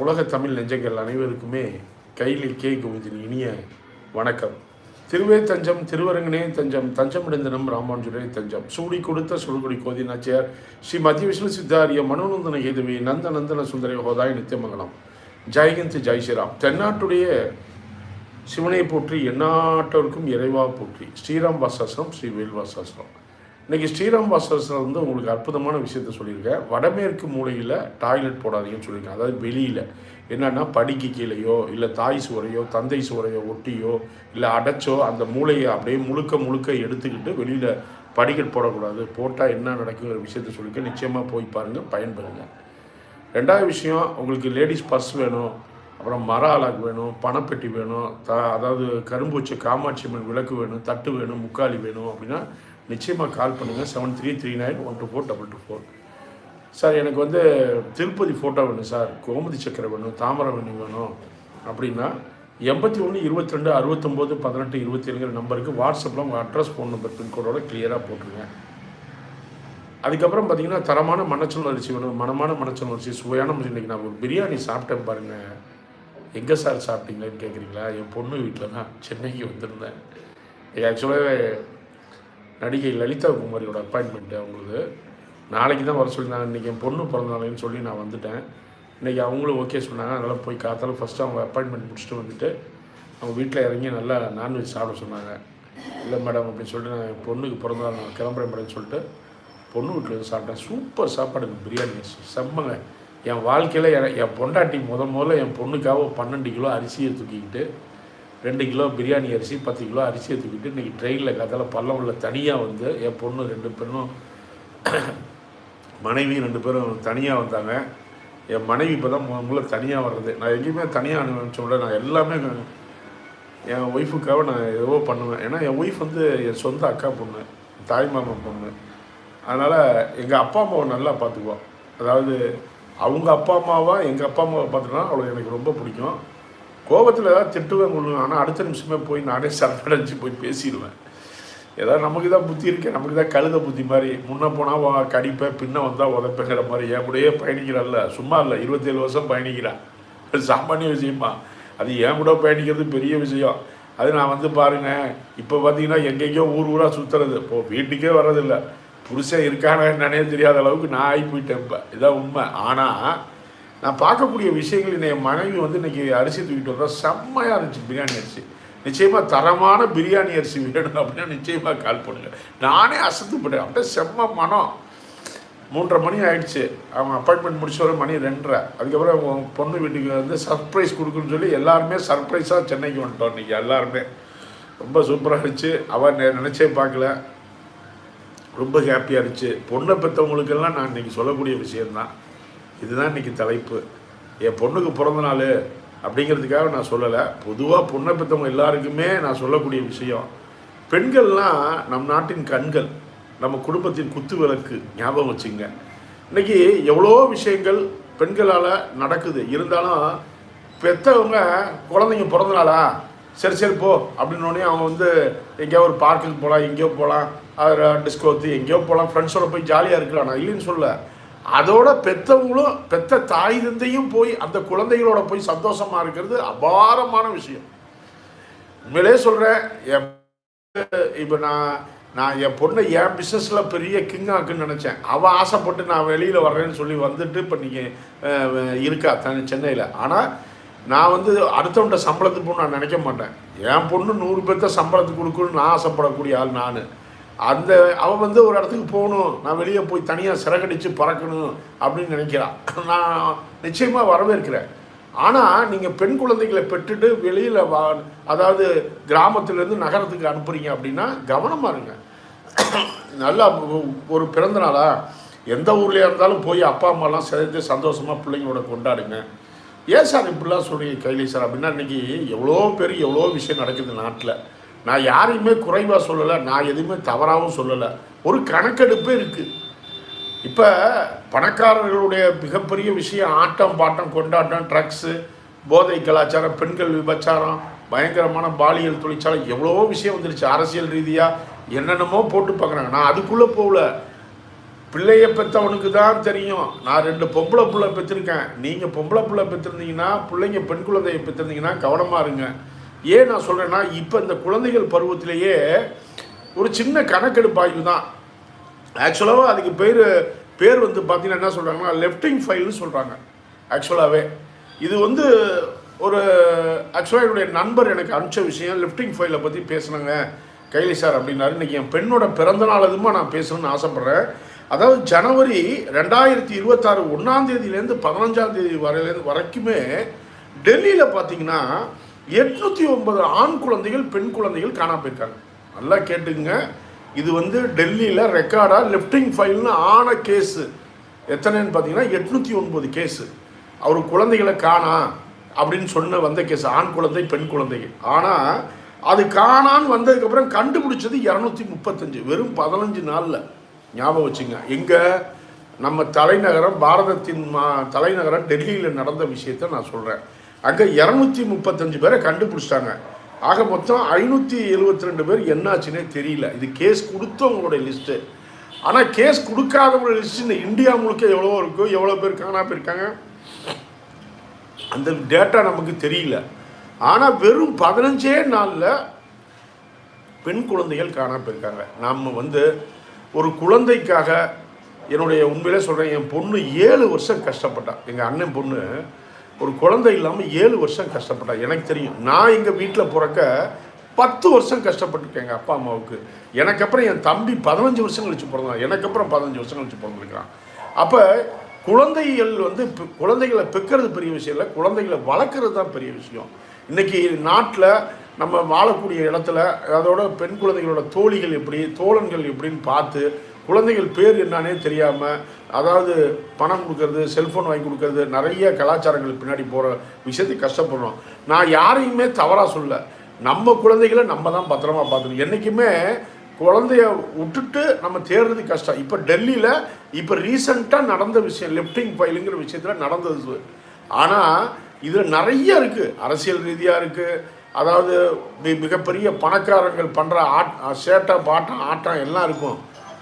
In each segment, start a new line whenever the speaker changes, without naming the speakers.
உலக தமிழ் நெஞ்சங்கள் அனைவருக்குமே கைலி கே கோவிந்தின் இனிய வணக்கம். திருவே தஞ்சம் திருவரங்கனே தஞ்சம் தஞ்சமிடந்தனம் ராமானுஜரே தஞ்சம். சூடி கொடுத்த சுடுகுடி கோதி நாச்சியார் ஸ்ரீ மத்திய விஷ்ணு சித்தாரிய மனோநந்தன கேதுவி நந்த நந்தன சுந்தர ஹோதாய் நித்தியமங்கலம் ஜெயகந்த் ஜெய் ஸ்ரீராம். தென்னாட்டுடைய சிவனை போற்றி எந்நாட்டவருக்கும் இறைவா போற்றி. ஸ்ரீராம் வாசாசிரம் ஸ்ரீ வேல்வாசாசிரம். இன்னைக்கு ஸ்ரீராம் வாசாசனம் வந்து உங்களுக்கு அற்புதமான விஷயத்த சொல்லியிருக்கேன் வடமேற்கு மூலையில் டாய்லெட் போடாதீங்கன்னு சொல்லியிருக்கேன் அதாவது வெளியில். என்னன்னா படிக்கு கீழேயோ இல்லை தாய் சுவரையோ தந்தை சுவரையோ ஒட்டியோ இல்லை அடைச்சோ அந்த மூளையை அப்படியே முழுக்க முழுக்க எடுத்துக்கிட்டு வெளியில் படிக்கட் போடக்கூடாது. போட்டால் என்ன நடக்குங்கிற விஷயத்த சொல்லிக்க நிச்சயமாக போய் பாருங்கள் பயன்பெறுங்க. ரெண்டாவது விஷயம் உங்களுக்கு லேடிஸ் பர்ஸ் வேணும் அப்புறம் மர அலாக் வேணும் பணப்பெட்டி வேணும் த அதாவது கரும்பு காமாட்சி அம்மன் விளக்கு வேணும் தட்டு வேணும் முக்காலி வேணும் அப்படின்னா நிச்சயமாக கால் பண்ணுங்கள் seven three three nine one two four double two four sir எனக்கு வந்து திருப்பதி ஃபோட்டோ வேணும் சார். கோமதி சக்கரை வேணும் தாமரவணி வேணும் அப்படின்னா எண்பத்தி ஒன்று இருபத்தி ரெண்டு அறுபத்தொம்போது பதினெட்டு இருபத்தி ஏழுங்கிற நம்பருக்கு வாட்ஸ்அப்பில் உங்கள் அட்ரஸ் ஃபோன் நம்பர் பின்கோடோட கிளியராக போட்டுருங்க. அதுக்கப்புறம் பார்த்தீங்கன்னா தரமான மனச்சல் அரிசி வேணும். மனமான மனச்சல் அரிசி சுவையான இன்றைக்கி நான் ஒரு பிரியாணி சாப்பிட்டேன் பாருங்கள் எங்கே சார் சாப்பிட்டீங்களேன்னு கேட்குறீங்களா என் பொண்ணு வீட்டில் தான் சென்னைக்கு வந்திருந்தேன். ஆக்சுவலாக நடிகை லலிதா குமாரியோட அப்பாயின்மெண்ட்டு அவங்களுக்கு நாளைக்கு தான் வர சொல்லியிருந்தாங்க. இன்றைக்கி என் பொண்ணு பிறந்தநாளைன்னு சொல்லி நான் வந்துட்டேன். இன்றைக்கி அவங்களும் ஓகே சொன்னாங்க. அதனால் போய் காத்தாலும் ஃபஸ்ட்டு அவங்க அப்பாயின்மெண்ட் முடிச்சுட்டு வந்துட்டு அவங்க வீட்டில் இறங்கி நல்லா நான்வெஜ் சாப்பிட சொன்னாங்க. இல்லை மேடம் அப்படின்னு சொல்லிட்டு நான் என் பொண்ணுக்கு பிறந்தநாள் நான் கிளம்புறேன் மேடம்னு சொல்லிட்டு பொண்ணு வீட்டில் வந்து சாப்பிட்டேன். சூப்பர் சாப்பாடு பிரியாணி செம்மங்க. என் வாழ்க்கையில் என் என் பொண்டாட்டி முத முதல்ல என் பொண்ணுக்காக பன்னெண்டு கிலோ அரிசியை தூக்கிக்கிட்டு ரெண்டு கிலோ பிரியாணி அரிசி பத்து கிலோ அரிசி எடுத்துக்கிட்டு இன்றைக்கி ட்ரெயினில் கதால உள்ள தனியாக வந்து என் பொண்ணு ரெண்டு பெண்ணும் மனைவி ரெண்டு பேரும் தனியாக வந்தாங்க. என் மனைவி இப்போ தான் முதல்ல தனியாக வர்றது. நான் எங்கேயுமே தனியாக அனுபவிச்சோம்ல நான் எல்லாமே என் ஒய்ஃபுக்காக நான் ஏதோ பண்ணுவேன். ஏன்னா என் ஒய்ஃப் வந்து என் சொந்த அக்கா பொண்ணு தாய் மாமா பொண்ணு. அதனால் எங்கள் அப்பா அம்மாவை நல்லா பார்த்துக்குவோம் அதாவது அவங்க அப்பா அம்மாவா எங்கள் அப்பா அம்மாவை பார்த்துனா அவளை எனக்கு ரொம்ப பிடிக்கும். கோபத்தில் ஏதாவது திட்டுவேன் கொள்ளுவேன் ஆனால் அடுத்த நிமிஷமே போய் நானே சரணடைஞ்சு போய் பேசிடுவேன். ஏதாவது நமக்கு தான் புத்தி இருக்கேன் நமக்கு தான் கழுத புத்தி மாதிரி. முன்னே போனால் கடிப்பேன் பின்ன வந்தால் உதப்பேங்கிற மாதிரி. என் கூடயே பயணிக்கிறாள்ல. சும்மா இல்லை இருபத்தேழு வருஷம் பயணிக்கிறான் அது சாமானிய விஷயமா. அது என் கூட பயணிக்கிறது பெரிய விஷயம். அது நான் வந்து பாருங்கள் இப்போ பார்த்தீங்கன்னா எங்கெங்கேயோ ஊர் ஊராக சுற்றுறது இப்போது வீட்டுக்கே வர்றதில்ல. புருஷன் இருக்கானா என்னன்னே தெரியாத அளவுக்கு நான் ஆகி போயிட்டேன் இப்போ. இதான் உண்மை. ஆனால் நான் பார்க்கக்கூடிய விஷயங்கள் என் மனைவி வந்து இன்றைக்கி அரிசி தூக்கிட்டு வந்தால் செம்மையாக இருந்துச்சு பிரியாணி அரிசி. நிச்சயமாக தரமான பிரியாணி அரிசி வேணும் அப்படின்னா நிச்சயமாக கால் பண்ணுங்கள் நானே அசத்துப்பட்டேன் அப்படியே செம்ம மனம். மூன்றரை மணி ஆயிடுச்சு. அவன் அப்பாயின்மெண்ட் முடிச்ச வர மணி ரெண்டரை. அதுக்கப்புறம் அவங்க பொண்ணு வீட்டுக்கு வந்து சர்ப்ரைஸ் கொடுக்குன்னு சொல்லி எல்லாருமே சர்ப்ரைஸாக சென்னைக்கு வந்துட்டோம் இன்றைக்கி எல்லாருமே. ரொம்ப சூப்பராக இருந்துச்சு. அவன் நினச்சே பார்க்கல. ரொம்ப ஹாப்பியாக இருந்துச்சு. பொண்ணை பெற்றவங்களுக்கெல்லாம் நான் இன்றைக்கி சொல்லக்கூடிய விஷயந்தான் இதுதான் இன்றைக்கி தலைப்பு. என் பொண்ணுக்கு பிறந்த நாள் அப்படிங்கிறதுக்காக நான் சொல்லலை. பொதுவாக பொண்ணை பெற்றவங்க எல்லாருக்குமே நான் சொல்லக்கூடிய விஷயம். பெண்கள்லாம் நம் நாட்டின் கண்கள் நம்ம குடும்பத்தின் குத்து விளக்கு ஞாபகம் வச்சுங்க. இன்னைக்கு எவ்வளோ விஷயங்கள் பெண்களால் நடக்குது. இருந்தாலும் பெற்றவங்க குழந்தைங்க பிறந்தனாளா சரி சரி போ அப்படின்னோடனே அவங்க வந்து எங்கேயோ ஒரு பார்க்குக்கு போகலாம் எங்கேயோ போகலாம் அதில் டிஸ்கோத்து எங்கேயோ போகலாம் ஃப்ரெண்ட்ஸோட போய் ஜாலியாக இருக்கலாம். நான் இல்லைன்னு சொல்ல அதோட பெற்றவங்களும் பெத்த தாய் தந்தையும் போய் அந்த குழந்தைகளோட போய் சந்தோஷமாக இருக்கிறது அபாரமான விஷயம். உண்மையிலே சொல்கிறேன் என் இப்போ நான் நான் என் பொண்ணை என் பிஸ்னஸில் பெரிய கிங் ஆக்குன்னு நினச்சேன். அவள் ஆசைப்பட்டு நான் வெளியில் வர்றேன்னு சொல்லி வந்துட்டு இப்போ நீங்கள் இருக்கா தானே சென்னையில். ஆனால் நான் வந்து அடுத்தவன்ட்ட சம்பளத்துக்கு நான் நினைக்க மாட்டேன். என் பொண்ணு நூறு பேர்த்த சம்பளத்துக்கு கொடுக்கணும்னு நான் ஆசைப்படக்கூடிய ஆள் நான். அந்த அவன் வந்து ஒரு இடத்துக்கு போகணும். நான் வெளியே போய் தனியாக சிறகடிச்சு பறக்கணும் அப்படின்னு நினைக்கிறான். நான் நிச்சயமாக வரவேற்கிறேன். ஆனால் நீங்கள் பெண் குழந்தைகளை பெற்றுட்டு வெளியில் வா அதாவது கிராமத்துலேருந்து நகரத்துக்கு அனுப்புறீங்க அப்படின்னா கவனமாக இருங்க. நல்லா ஒரு பிறந்த நாளா எந்த ஊர்லேயா இருந்தாலும் போய் அப்பா அம்மாலாம் சேர்ந்து சந்தோஷமாக பிள்ளைங்களோட கொண்டாடுங்க. ஏன் சார் இப்படிலாம் சொல்கிறீங்க கைலி சார்? அப்படின்னா இன்றைக்கி எவ்வளோ பேர் எவ்வளோ விஷயம் நடக்குது நாட்டில். நான் யாரையுமே குறைவாக சொல்லலை நான் எதுவுமே தவறாகவும் சொல்லலை. ஒரு கணக்கெடுப்பே இருக்குது இப்போ பணக்காரர்களுடைய மிகப்பெரிய விஷயம் ஆட்டம் பாட்டம் கொண்டாட்டம் ட்ரக்ஸு போதை கலாச்சாரம் பெண்கள் விபச்சாரம் பயங்கரமான பாலியல் தொழிற்சாலை எவ்வளவோ விஷயம் வந்துருச்சு. அரசியல் ரீதியாக என்னென்னமோ போட்டு பார்க்குறாங்க. நான் அதுக்குள்ளே போகல. பிள்ளைய பெற்றவனுக்கு தான் தெரியும். நான் ரெண்டு பொம்பளை பிள்ளை பெற்றிருக்கேன் நீங்கள் பொம்பளை பிள்ளை பெற்றிருந்தீங்கன்னா பிள்ளைங்க பெண் குழந்தையை பெற்றிருந்தீங்கன்னா கவனமாக இருங்க. ஏன் நான் சொல்கிறேன்னா இப்போ இந்த குழந்தைகள் பருவத்திலேயே ஒரு சின்ன கணக்கெடுப்பாய்வு தான். ஆக்சுவலாக அதுக்கு பேர் பேர் வந்து பார்த்தீங்கன்னா என்ன சொல்கிறாங்கன்னா லெஃப்டிங் ஃபைல்னு சொல்கிறாங்க ஆக்சுவலாகவே இது வந்து ஒரு ஆக்சுவலாக என்னுடைய நண்பர் எனக்கு அனுப்பிச்ச விஷயம் லிஃப்டிங் ஃபைலை பற்றி பேசுனாங்க. கைலி சார் அப்படின்னாரு. இன்றைக்கி என் பெண்ணோட பிறந்த நாள் நான் பேசணும்னு ஆசைப்பட்றேன். அதாவது ஜனவரி ரெண்டாயிரத்தி இருபத்தாறு ஒன்றாந்தேதியிலேருந்து பதினஞ்சாந்தேதி பதினஞ்சாம் தேதி வரையிலேருந்து வரைக்குமே டெல்லியில் பார்த்தீங்கன்னா எட்நூற்றி ஒன்பது ஆண் குழந்தைகள் பெண் குழந்தைகள் காணாம போயிருக்காங்க. நல்லா கேட்டுக்குங்க. இது வந்து டெல்லியில் ரெக்கார்டாக லிஃப்டிங் ஃபைல்னு ஆன கேஸு எத்தனைன்னு பார்த்தீங்கன்னா எட்நூற்றி ஒன்பது கேஸு அவர் குழந்தைகளை காணா அப்படின்னு சொன்ன வந்த கேஸ் ஆண் குழந்தை பெண் குழந்தைகள் ஆனால் அது காணான்னு வந்ததுக்கப்புறம் கண்டுபிடிச்சது இரநூத்தி முப்பத்தஞ்சு வெறும் பதினஞ்சு நாளில். ஞாபகம் வச்சுங்க. எங்கே நம்ம தலைநகரம் பாரதத்தின் மா தலைநகரம் டெல்லியில் நடந்த விஷயத்த நான் சொல்கிறேன் அங்கே இரநூத்தி முப்பத்தஞ்சு பேரை கண்டுபிடிச்சிட்டாங்க. ஆக மொத்தம் ஐநூற்றி எழுபத்தி ரெண்டு பேர் என்னாச்சுன்னே தெரியல. இது கேஸ் கொடுத்தவங்களுடைய லிஸ்ட்டு ஆனால் கேஸ் கொடுக்காதவங்களோட லிஸ்ட்டு இந்த இந்தியா முழுக்க எவ்வளோ இருக்கோ எவ்வளோ பேர் காணா போயிருக்காங்க. அந்த டேட்டா நமக்கு தெரியல. ஆனால் வெறும் பதினஞ்சே நாளில் பெண் குழந்தைகள் காணாம போயிருக்காங்க. நம்ம வந்து ஒரு குழந்தைக்காக என்னுடைய உண்மையிலே சொல்கிறேன் என் பொண்ணு ஏழு வருஷம் கஷ்டப்பட்டான் எங்கள் அண்ணன் பொண்ணு ஒரு குழந்தை இல்லாமல் ஏழு வருஷம் கஷ்டப்பட்டா எனக்கு தெரியும். நான் எங்கள் வீட்டில் பிறக்க பத்து வருஷம் கஷ்டப்பட்டுருக்கேன் எங்கள் அப்பா அம்மாவுக்கு. எனக்கு அப்புறம் என் தம்பி பதினஞ்சு வருஷம் கழிச்சு பிறந்தான். எனக்கு அப்புறம் பதினஞ்சு வருஷம் கழிச்சு பிறந்திருக்கிறான். அப்போ குழந்தைகள் வந்து குழந்தைகளை பெக்கிறது பெரிய விஷயம் இல்லை. குழந்தைகளை வளர்க்குறது தான் பெரிய விஷயம். இன்னைக்கு நாட்டில் நம்ம வாழக்கூடிய இடத்துல அதோட பெண் குழந்தைகளோட தோழிகள் எப்படி தோழன்கள் எப்படின்னு பார்த்து குழந்தைகள் பேர் என்னன்னே தெரியாமல் அதாவது பணம் கொடுக்கறது செல்ஃபோன் வாங்கி கொடுக்கறது நிறைய கலாச்சாரங்கள் பின்னாடி போகிற விஷயத்தை கஷ்டப்படுறோம். நான் யாரையுமே தவறாக சொல்ல நம்ம குழந்தைகளை நம்ம தான் பத்திரமா பார்த்துக்கணும். என்றைக்குமே குழந்தைய விட்டுட்டு நம்ம தேடுறது கஷ்டம். இப்போ டெல்லியில் இப்போ ரீசண்டாக நடந்த விஷயம் லெஃப்டிங் ஃபைலுங்கிற விஷயத்தில் நடந்தது. ஆனால் இதில் நிறைய இருக்குது அரசியல் ரீதியாக இருக்குது அதாவது மி- மிகப்பெரிய பணக்காரங்கள் பண்ணுற ஆட் சேட்டை பாட்டம் ஆட்டம் எல்லாம் இருக்கும்.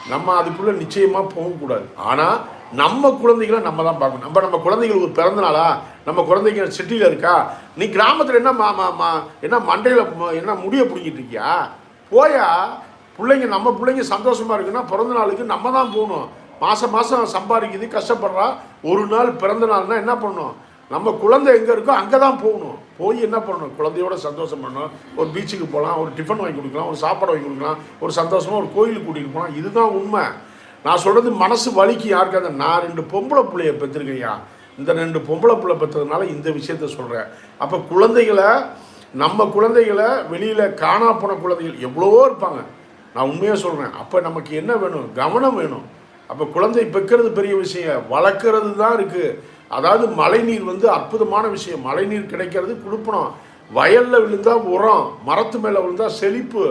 நம்ம அதுக்குள்ளே நிச்சயமாக போகக்கூடாது ஆனால் நம்ம குழந்தைகளை நம்ம தான் பார்க்கணும். நம்ம நம்ம குழந்தைகளுக்கு ஒரு பிறந்த நாளா? நம்ம குழந்தைங்க சிட்டியில் இருக்கா? நீ கிராமத்தில் என்ன மா மா மா என்ன மண்டையில் என்ன முடிய பிடிங்கிட்டு இருக்கியா? போயா பிள்ளைங்க நம்ம பிள்ளைங்க சந்தோஷமாக இருக்குன்னா பிறந்த நாளுக்கு நம்ம தான் போகணும். மாதம் மாதம் சம்பாதிக்குது கஷ்டப்படுறா. ஒரு நாள் பிறந்த நாள்னா என்ன பண்ணணும் நம்ம குழந்தை எங்கே இருக்கோ அங்கே தான் போகணும். போய் என்ன பண்ணணும்? குழந்தையோட சந்தோஷம் பண்ணணும். ஒரு பீச்சுக்கு போகலாம் ஒரு டிஃபன் வாங்கி கொடுக்கலாம் ஒரு சாப்பாடு வாங்கி கொடுக்கலாம் ஒரு சந்தோஷமாக ஒரு கோயிலுக்கு கூட்டிகிட்டு போகலாம் இதுதான் உண்மை. நான் சொல்கிறது மனசு வலிக்கு யாருக்கு நான் ரெண்டு பொம்பளை பிள்ளைய பெற்றிருக்கையா இந்த ரெண்டு பொம்பளை பிள்ளை பெற்றதுனால இந்த விஷயத்த சொல்கிறேன் அப்போ குழந்தைகளை நம்ம குழந்தைகளை வெளியில் காணா போன குழந்தைகள் எவ்வளவோ இருப்பாங்க. நான் உண்மையாக சொல்கிறேன் அப்போ நமக்கு என்ன வேணும்? கவனம் வேணும். அப்போ குழந்தை பெக்கிறது பெரிய விஷயம். வளர்க்குறது தான் இருக்குது அதாவது மழைநீர் வந்து அற்புதமான விஷயம். மழைநீர் கிடைக்கிறது கொடுப்பணும் வயலில் விழுந்தால் உரம் மரத்து மேலே விழுந்தால் செழிப்பு.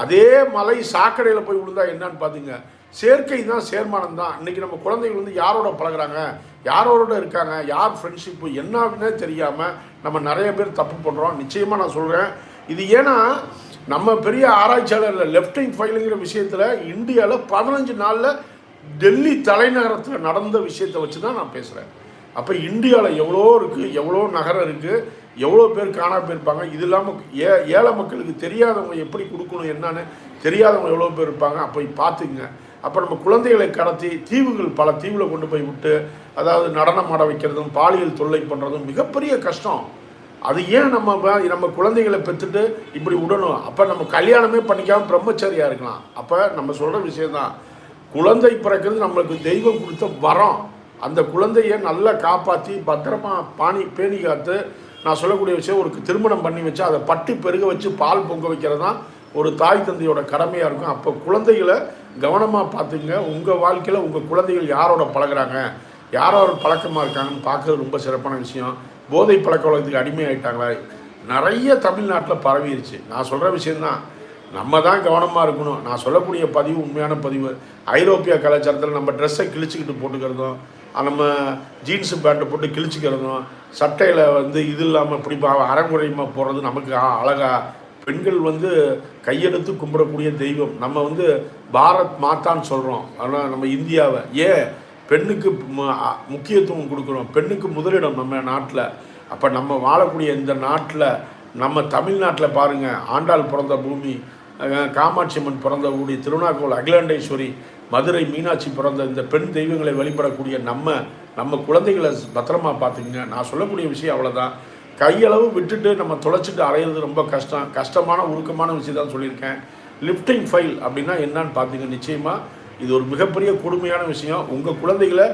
அதே மலை சாக்கடையில் போய் விழுந்தா என்னன்னு பார்த்தீங்க சேர்க்கை தான் சேர்மானம் தான். இன்றைக்கி நம்ம குழந்தைகள் வந்து யாரோட பழகுறாங்க? யாரோட இருக்காங்க? யார் ஃப்ரெண்ட்ஷிப்பு என்னன்னே தெரியாமல் நம்ம நிறைய பேர் தப்பு பண்ணுறோம் நிச்சயமாக நான் சொல்கிறேன் இது ஏன்னா நம்ம பெரிய ஆராய்ச்சியாளர் லெஃப்டிங் ஃபைலுங்கிற விஷயத்தில் இந்தியாவில் பதினஞ்சு நாளில் டெல்லி தலைநகரத்தில் நடந்த விஷயத்தை வச்சு தான் நான் பேசுகிறேன் அப்போ இந்தியாவில் எவ்வளோ இருக்குது எவ்வளோ நகரம் இருக்குது எவ்வளோ பேர் காணாமல் போயிருப்பாங்க இது இல்லாமல் ஏ ஏழை மக்களுக்கு தெரியாதவங்க எப்படி கொடுக்கணும் என்னன்னு தெரியாதவங்க எவ்வளோ பேர் இருப்பாங்க அப்போ பார்த்துங்க அப்போ நம்ம குழந்தைகளை கடத்தி தீவுகள் பல தீவில் கொண்டு போய் விட்டு அதாவது நடனம் ஆட வைக்கிறதும் பாலியல் தொல்லை பண்ணுறதும் மிகப்பெரிய கஷ்டம். அது ஏன் நம்ம நம்ம குழந்தைகளை பெற்றுட்டு இப்படி விடணும்? அப்போ நம்ம கல்யாணமே பண்ணிக்காம பிரம்மச்சாரியாக இருக்கலாம். அப்போ நம்ம சொல்கிற விஷயம்தான். குழந்தை பிறக்கிறது நம்மளுக்கு தெய்வம் கொடுத்த வரம். அந்த குழந்தைய நல்லா காப்பாற்றி பத்திரமா பாணி பேணி காத்து நான் சொல்லக்கூடிய விஷயம் ஒரு திருமணம் பண்ணி வச்சு அதை பட்டி பெருக வச்சு பால் பொங்க வைக்கிறது தான் ஒரு தாய் தந்தையோட கடமையாக இருக்கும். அப்போ குழந்தைகளை கவனமாக பார்த்துங்க. உங்கள் வாழ்க்கையில் உங்கள் குழந்தைகள் யாரோட பழகுறாங்க? யாரோட பழக்கமாக இருக்காங்கன்னு பார்க்கறது ரொம்ப சிறப்பான விஷயம். போதை பழக்க வழக்கத்துக்கு அடிமையாயிட்டாங்களா? நிறைய தமிழ்நாட்டில் பரவிருச்சு. நான் சொல்கிற விஷயந்தான் நம்ம தான் கவனமாக இருக்கணும். நான் சொல்லக்கூடிய பதிவு உண்மையான பதிவு. ஐரோப்பிய கலாச்சாரத்தில் நம்ம ட்ரெஸ்ஸை கிழிச்சிக்கிட்டு போட்டுக்கிறதும் நம்ம ஜீன்ஸு பேண்ட்டை போட்டு கிழிச்சிக்கிறதும் சட்டையில் வந்து இது இல்லாமல் இப்படி பா- போகிறது நமக்கு அழகா. பெண்கள் வந்து கையெடுத்து கும்பிடக்கூடிய தெய்வம். நம்ம வந்து பாரத் மாத்தான்னு சொல்கிறோம் ஆனால் நம்ம இந்தியாவை. ஏன்? பெண்ணுக்கு முக்கியத்துவம் கொடுக்குறோம் பெண்ணுக்கு முதலிடம் நம்ம நாட்டில். அப்போ நம்ம வாழக்கூடிய இந்த நாட்டில் நம்ம தமிழ்நாட்டில் பாருங்கள் ஆண்டாள் பிறந்த பூமி காமாட்சி அம்மன் பிறந்த ஊடி திருநாக்கோல் அகிலாண்டேஸ்வரி மதுரை மீனாட்சி பிறந்த இந்த பெண் தெய்வங்களை வழிபடக்கூடிய நம்ம நம்ம குழந்தைகளை பத்திரமா பார்த்துக்குங்க. நான் சொல்லக்கூடிய விஷயம் அவ்வளோதான் கையளவு விட்டுட்டு நம்ம தொலைச்சிட்டு அலையிறது ரொம்ப கஷ்டம். கஷ்டமான உருக்கமான விஷயம் தான் சொல்லியிருக்கேன். லிஃப்டிங் ஃபைல் அப்படின்னா என்னன்னு பார்த்தீங்க நிச்சயமாக இது ஒரு மிகப்பெரிய கொடுமையான விஷயம். உங்கள் குழந்தைகளை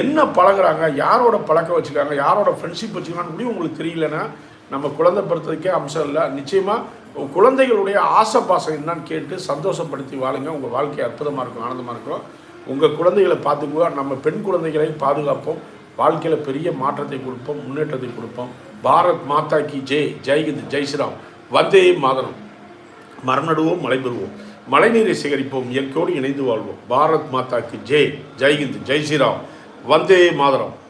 என்ன பழகுறாங்க யாரோட பழக்க வச்சுக்காங்க யாரோட ஃப்ரெண்ட்ஷிப் வச்சுக்காங்கன்னு கூட உங்களுக்கு தெரியலன்னா நம்ம குழந்தை பிறத்ததுக்கே அம்சம் இல்லை. நிச்சயமாக குழந்தைகளுடைய ஆசை பாசம் என்னன்னு கேட்டு சந்தோஷப்படுத்தி வாழுங்க. உங்கள் வாழ்க்கை அற்புதமாக இருக்கும் ஆனந்தமாக இருக்கும். உங்கள் குழந்தைகளை பார்த்துக்குவோம் நம்ம பெண் குழந்தைகளை பாதுகாப்போம். வாழ்க்கையில் பெரிய மாற்றத்தை கொடுப்போம் முன்னேற்றத்தை கொடுப்போம். பாரத் மாதா கி ஜெய் ஜெய்ஹிந்த் ஜெய் ஸ்ரீராம். வந்தே மாதரம். மரணடுவோம் மலை மழை பெறுவோம் மழைநீரை சேகரிப்போம் இயற்கையோடு இணைந்து வாழ்வோம். பாரத் மாதாக்கு ஜெய் ஜெய்ஹிந்த் ஜெய் ஸ்ரீராம். வந்தே மாதரம்.